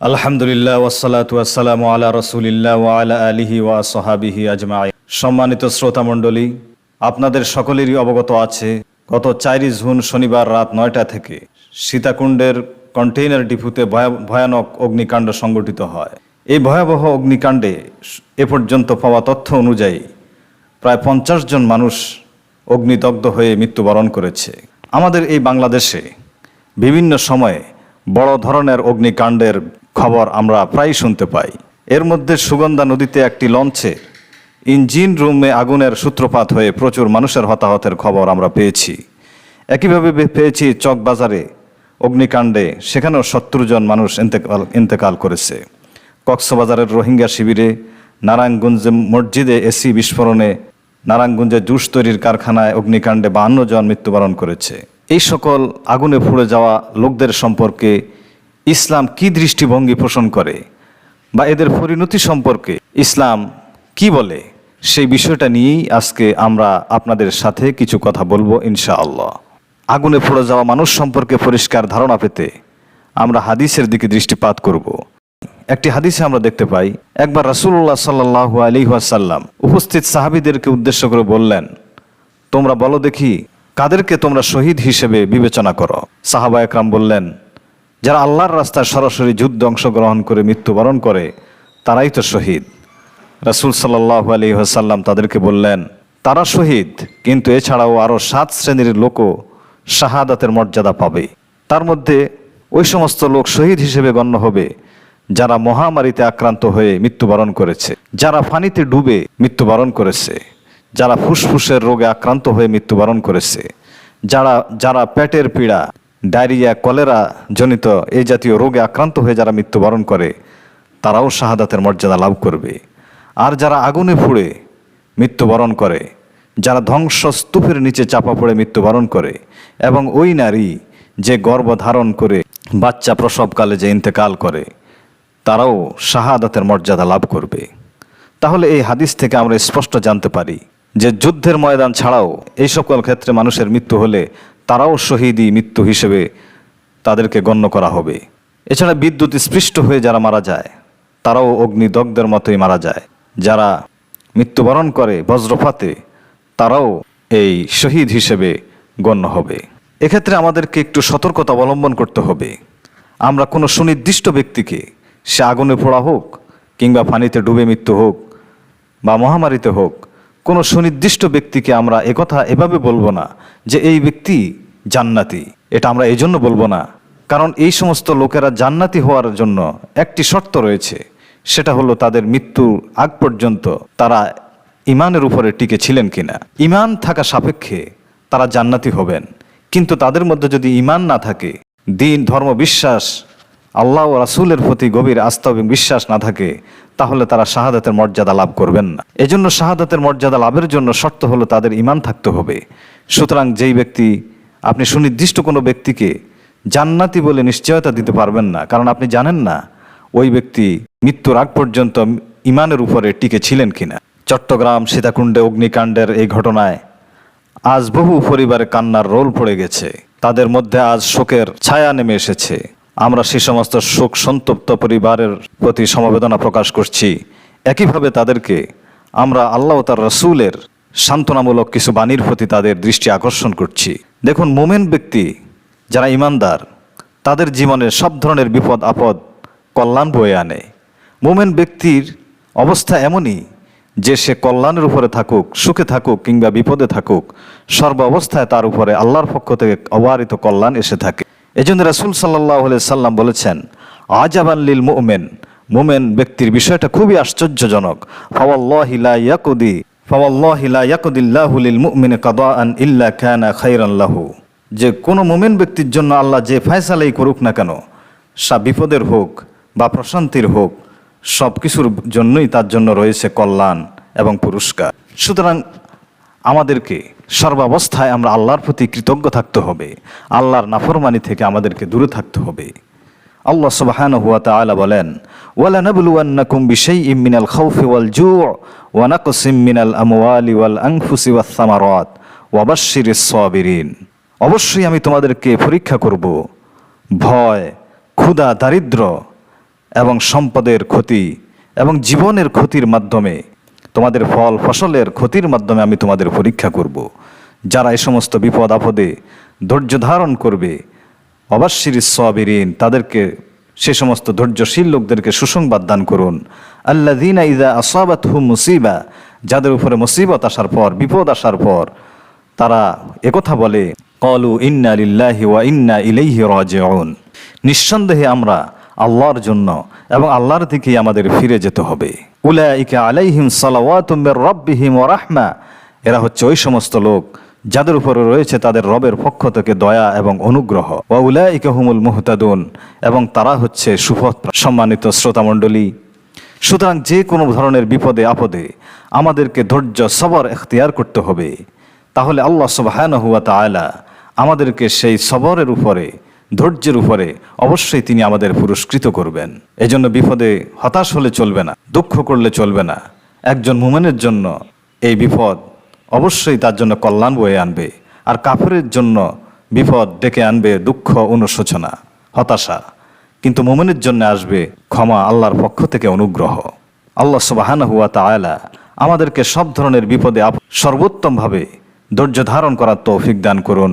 আলহামদুলিল্লাহ ওয়াসালাতু ওয়াসসালামু আলা রসুলিল্লাহ ওয়া আলা আলিহি ওয়া সাহাবিহি আজমাই সম্মানিত শ্রোতা মণ্ডলী, আপনাদের সকলেরই অবগত আছে, গত চারই জুন শনিবার রাত নয়টা থেকে সীতাকুণ্ডের কন্টেইনার ডিপুতে ভয়া- ভয়ানক অগ্নিকাণ্ড সংঘটিত হয়। এই ভয়াবহ অগ্নিকাণ্ডে এ পর্যন্ত পাওয়া তথ্য অনুযায়ী প্রায় পঞ্চাশ জন মানুষ অগ্নিদগ্ধ হয়ে মৃত্যুবরণ করেছে। আমাদের এই বাংলাদেশে বিভিন্ন সময়ে বড় ধরনের অগ্নিকাণ্ডের খবর আমরা প্রায় শুনতে পাই। এর মধ্যে সুগন্ধা নদীতে একটি লঞ্চে ইঞ্জিন রুমে আগুনের সূত্রপাত হয়ে প্রচুর মানুষের হতাহতের খবর আমরা পেয়েছি। একইভাবে পেয়েছি চকবাজারে, অগ্নিকাণ্ডে, সেখানেও সত্তর জন মানুষ ইন্তেকাল ইন্তেকাল করেছে। কক্সবাজারের রোহিঙ্গা শিবিরে, নারায়ণগঞ্জে মসজিদে এসি বিস্ফোরণে, নারায়ণগঞ্জে জুস তৈরির কারখানায় অগ্নিকাণ্ডে বাহান্ন জন মৃত্যুবরণ করেছে। এই সকল আগুনে ফুড়ে যাওয়া লোকদের সম্পর্কে ইসলাম কি দৃষ্টিভঙ্গি পোষণ করে? বা এদের পরিণতি সম্পর্কে ইসলাম কি বলে? সেই বিষয়টা নিয়েই আজকে আমরা আপনাদের সাথে কিছু কথা বলব ইনশাআল্লাহ। আগুনে পড়ে যাওয়া মানুষ সম্পর্কে পরিষ্কার ধারণা পেতে আমরা হাদিসের দিকে দৃষ্টিপাত করব। একটি হাদিসে আমরা দেখতে পাই, একবার রাসূলুল্লাহ সাল্লাহ আলী ওয়াসাল্লাম উপস্থিত সাহাবীদেরকে উদ্দেশ্য করে বললেন, তোমরা বলো দেখি, কাদেরকে তোমরা শহীদ হিসেবে বিবেচনা করো? সাহাবা একরাম বললেন যারা আল্লাহর রাস্তায় সরাসরি যুদ্ধ অংশগ্রহণ করে, মৃত্যুবরণ করে, তারাই তো শহীদ। রাসূল সাল্লাহ আলী ওয়াসাল্লাম তাদেরকে বললেন, তারা শহীদ, কিন্তু এছাড়াও আরও সাত শ্রেণির লোকও শাহাদাতের মর্যাদা পাবে। তার মধ্যে ওই সমস্ত লোক শহীদ হিসেবে গণ্য হবে, যারা মহামারীতে আক্রান্ত হয়ে মৃত্যুবরণ করেছে, যারা ফানিতে ডুবে মৃত্যুবরণ করেছে, যারা ফুসফুসের রোগে আক্রান্ত হয়ে মৃত্যুবরণ করেছে, যারা যারা পেটের পীড়া ডায়রিয়া, কলেরা জনিত এই জাতীয় রোগে আক্রান্ত হয়ে যারা মৃত্যুবরণ করে, তারাও শাহাদাতের মর্যাদা লাভ করবে। আর যারা আগুনে পুড়ে মৃত্যুবরণ করে, যারা ধ্বংসস্তূপের নিচে চাপা পড়ে মৃত্যুবরণ করে এবং ওই নারী যে গর্ভ ধারণ করে বাচ্চা প্রসবকালে যে ইন্তেকাল করে, তারাও শাহাদাতের মর্যাদা লাভ করবে। তাহলে এই হাদিস থেকে আমরা স্পষ্ট জানতে পারি যে যুদ্ধের ময়দান ছাড়াও এই সকল ক্ষেত্রে মানুষের মৃত্যু হলে তারাও শহীদই মৃত্যু হিসেবে তাদেরকে গণ্য করা হবে। এছাড়া বিদ্যুৎ স্পৃষ্ট হয়ে যারা মারা যায়, তারাও অগ্নিদগ্ধের মতোই মারা যায়। যারা মৃত্যুবরণ করে বজ্রপাতে, তারাও এই শহীদ হিসেবে গণ্য হবে। এক্ষেত্রে আমাদেরকে একটু সতর্কতা অবলম্বন করতে হবে। আমরা কোনো সুনির্দিষ্ট ব্যক্তিকে, সে আগুনে পোড়া হোক কিংবা পানিতে ডুবে মৃত্যু হোক বা মহামারীতে হোক কোনো সুনির্দিষ্ট ব্যক্তিকে আমরা একথা এভাবে বলব না যে এই ব্যক্তি জান্নাতি। এটা আমরা এই জন্য বলব না। কারণ এই সমস্ত লোকেরা জান্নাতি হওয়ার জন্য একটি শর্ত রয়েছে। সেটা হলো তাদের মৃত্যুর আগ পর্যন্ত তারা ইমানের উপরে টিকে ছিলেন কিনা। ইমান থাকা সাপেক্ষে তারা জান্নাতি হবেন। কিন্তু তাদের মধ্যে যদি ইমান না থাকে, দিন, ধর্ম, বিশ্বাস, আল্লাহ ও রাসূলের প্রতি গভীর আস্থা এবং বিশ্বাস না থাকে তাহলে তারা শাহাদাতের মর্যাদা লাভ করবেন না। এজন্য শাহাদাতের মর্যাদা লাভের জন্য শর্ত হলো তাদের ইমান থাকতে হবে। সুতরাং যেই ব্যক্তি, আপনি সুনির্দিষ্ট কোনো ব্যক্তিকে জান্নাতি বলে নিশ্চয়তা দিতে পারবেন না, কারণ আপনি জানেন না ওই ব্যক্তি মৃত্যুর আগ পর্যন্ত ইমানের উপরে টিকে ছিলেন কিনা। চট্টগ্রাম, সীতাকুণ্ডে, অগ্নিকাণ্ডের এই ঘটনায় আজ বহু পরিবারে কান্নার রোল পড়ে গেছে। তাদের মধ্যে আজ শোকের ছায়া নেমে এসেছে। আমরা সে সমস্ত শোক সন্তপ্ত পরিবারের প্রতি সমবেদনা প্রকাশ করছি। একইভাবে তাদেরকে আমরা আল্লাহ তার রসুলের সান্ত্বনামূলক কিছু বাণীর প্রতি তাদের দৃষ্টি আকর্ষণ করছি। দেখুন, মোমেন ব্যক্তি যারা ইমানদার, তাদের জীবনে সব ধরনের বিপদ আপদ কল্যাণ বয়ে আনে। মোমেন ব্যক্তির অবস্থা এমনই যে সে কল্যাণের উপরে থাকুক, সুখে থাকুক কিংবা বিপদে থাকুক সর্ব অবস্থায় তার উপরে আল্লাহর পক্ষ থেকে অবারিত কল্যাণ এসে থাকে। এজন্য রাসূল সাল্লাহ সাল্লাম বলেছেন আজাবাল্লিল মোমেন। মোমেন ব্যক্তির বিষয়টা খুবই আশ্চর্যজনক। ফাওয়াল্লাহি লা ইয়াকুদি, ফাওয়াল্লাহি লা ইয়াকুদিল্লাহু লিল ইল্লা কানা খাইরান লাহু। যে কোনো মোমেন ব্যক্তির জন্য আল্লাহ যে ফয়সালাই করুক না কেন, সা বিপদের হোক বা প্রশান্তির হোক সব কিছুর জন্যই তার জন্য রয়েছে কল্যাণ এবং পুরস্কার। সুতরাং আমাদেরকে সর্বাবস্থায় আমরা আল্লাহর প্রতি কৃতজ্ঞ থাকতে হবে। আল্লাহর নাফরমানি থেকে আমাদেরকে দূরে থাকতে হবে। আল্লাহ সুবহানাহু ওয়া তাআলা বলেন সাবিরিন। অবশ্যই আমি তোমাদেরকে পরীক্ষা করব। ভয়, ক্ষুধা, দারিদ্র এবং সম্পদের ক্ষতি এবং জীবনের ক্ষতির মাধ্যমে তোমাদের ফল ফসলের ক্ষতির মাধ্যমে আমি তোমাদের পরীক্ষা করব। যারা এই সমস্ত বিপদ আপদে ধৈর্য ধারণ করবে অবশ্যির সবিরিন, তাদেরকে সে সমস্ত ধৈর্যশীল লোকদেরকে সুসংবাদ দান করুন। আল্লা দিনা ইদা আসাবাত হু মুসিবা, যাদের উপরে মুসিবত আসার পর, বিপদ আসার পর, তারা একথা বলে, কলু ইন্না লিল্লাহি ওয়া ইন্না ইলাইহি রাজিউন। নিঃসন্দেহে আমরা আল্লাহর জন্য এবং আল্লাহর দিকেই আমাদের ফিরে যেতে হবে। উলাইকা আলাইহিম সালাওয়াতুম মির রাব্বিহিম ওয়া রাহমা। এরা হচ্ছে ওই সমস্ত লোক যাদের উপরে রয়েছে তাদের রবের পক্ষ থেকে দয়া এবং অনুগ্রহ। ওয়া উলাইকা হুমুল মুহতাদুন। এবং তারা হচ্ছে সুপথ সম্মানিত শ্রোতামণ্ডলী। সুতরাং যে কোনো ধরনের বিপদে আপদে আমাদেরকে ধৈর্য, সবর এখতিয়ার করতে হবে। তাহলে আল্লাহ সুবহানাহু ওয়া তাআলা আমাদেরকে সেই সবরের উপরে ধৈর্যের উপরে অবশ্যই তিনি আমাদের পুরস্কৃত করবেন। এজন্য বিপদে হতাশ হলে চলবে না, দুঃখ করলে চলবে না। একজন মুমেনের জন্য এই বিপদ অবশ্যই তার জন্য কল্যাণ বয়ে আনবে, আর কাফেরের জন্য বিপদ ডেকে আনবে দুঃখ অনুশোচনা, হতাশা। কিন্তু মোমেনের জন্য আসবে ক্ষমা আল্লাহর পক্ষ থেকে অনুগ্রহ। আল্লাহ সুবাহানা হুয়া তাআলা আমাদেরকে সব ধরনের বিপদে সর্বোত্তমভাবে ধৈর্য ধারণ করার তৌফিক দান করুন।